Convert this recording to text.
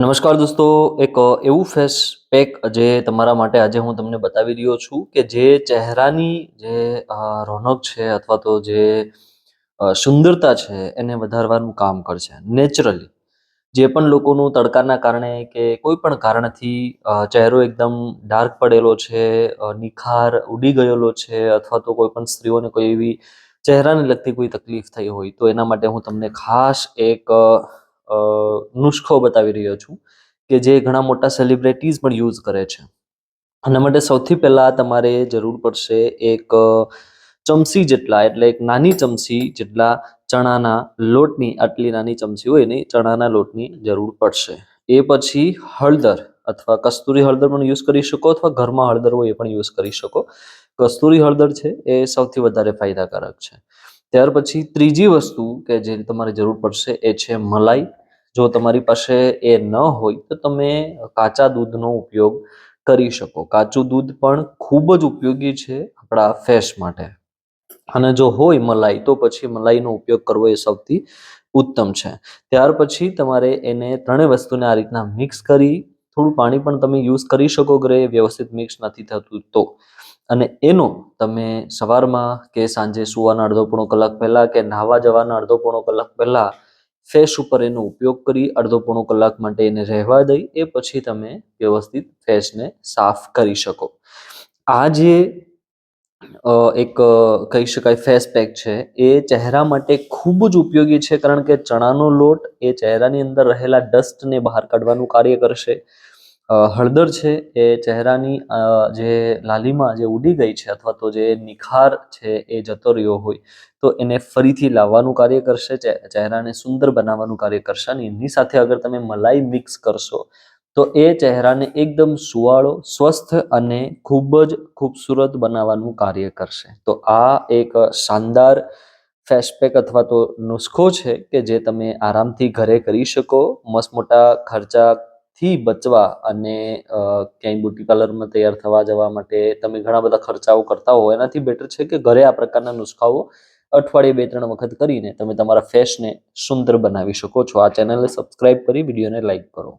નમસ્કાર દોસ્તો, એક એવું ફેસ પેક જે તમારા માટે આજે હું તમને બતાવી રહ્યો છું કે જે ચહેરાની જે રોનક છે અથવા તો જે સુંદરતા છે એને વધારવાનું કામ કરશે નેચરલી. જે પણ લોકોનું તડકાના કારણે કે કોઈ પણ કારણથી ચહેરો એકદમ ડાર્ક પડેલો છે નિખાર ઉડી ગયેલો છે અથવા તો કોઈ પણ સ્ત્રીઓને કોઈ એવી ચહેરાને લગતી કોઈ તકલીફ થઈ હોય તો એના માટે હું તમને ખાસ એક નુસ્ખો બતાવી રહ્યો છું કે જે ઘણા મોટા સેલિબ્રિટીઝ પણ યુઝ કરે છે. આના માટે સૌથી પહેલાં તમારે જરૂર પડશે એક ચમચી જેટલા, એટલે એક નાની ચમચી જેટલા ચણાના લોટની, આટલી નાની ચમચી હોય ને ચણાના લોટની જરૂર પડશે. એ પછી હળદર અથવા કસ્તુરી હળદર પણ યુઝ કરી શકો અથવા ઘરમાં હળદર હોય એ પણ યુઝ કરી શકો. કસ્તુરી હળદર છે એ સૌથી વધારે ફાયદાકારક છે. ત્યાર પછી ત્રીજી વસ્તુ કે જે તમારે જરૂર પડશે એ છે મલાઈ. જો તમારી પાસે એ ન હોય તો તમે કાચા દૂધનો ઉપયોગ કરી શકો. કાચું દૂધ પણ ખૂબ જ ઉપયોગી છે આપણા ફેસ માટે. અને જો હોય મલાઈ, તો પછી મલાઈનો ઉપયોગ કરવો એ સૌથી ઉત્તમ છે. ત્યાર પછી તમારે એને ત્રણેય વસ્તુને આ રીતના મિક્સ કરી, થોડું પાણી પણ તમે યુઝ કરી શકો ઘરે, વ્યવસ્થિત મિક્સ નથી થતું તો. અને એનો તમે સવારમાં કે સાંજે સુવાના અડધો પોણો કલાક પહેલાં કે નાહવા જવાના અડધો પોણો કલાક પહેલા ફેસ ઉપર એનો ઉપયોગ કરી અડધો પોણો કલાક માટે એને રહેવા દઈ, એ પછી તમે વ્યવસ્થિત ફેસને સાફ કરી શકો. આ જે એક કહી શકાય ફેસ પેક છે, એ ચહેરા માટે ખૂબ જ ઉપયોગી છે, કારણ કે ચણાનો લોટ એ ચહેરાની અંદર રહેલા ડસ્ટને બહાર કાઢવાનું કાર્ય કરશે. હળદર છે એ ચહેરાની જે લાલીમાં જે ઉડી ગઈ છે અથવા તો જે નિખાર છે એ જતો રહ્યો હોય, તો એને ફરીથી લાવવાનું કાર્ય કરશે ચહેરાને સુંદર બનાવવાનું કાર્ય કરશે અને એની સાથે અગર તમે મલાઈ મિક્સ કરશો, તો એ ચહેરાને એકદમ સુવાળો, સ્વસ્થ અને ખૂબ જ ખૂબસૂરત બનાવવાનું કાર્ય કરશે. તો આ એક શાનદાર ફેશપેક અથવા તો નુસ્ખો છે કે જે તમે આરામથી ઘરે કરી શકો, મસ્ત મોટા ખર્ચાથી બચવા અને ક્યાંય બ્યુટી પાર્લરમાં તૈયાર થવા જવા માટે તમે ઘણા બધા ખર્ચાઓ કરતા હો, એનાથી બેટર છે કે ઘરે આ પ્રકારના નુસ્ખાઓ અઠવાડિયે બે ત્રણ વખત કરીને તમે તમારા ફેસને સુંદર બનાવી શકો છો. આ ચેનલને સબસ્ક્રાઇબ કરી વિડીયોને લાઇક કરો.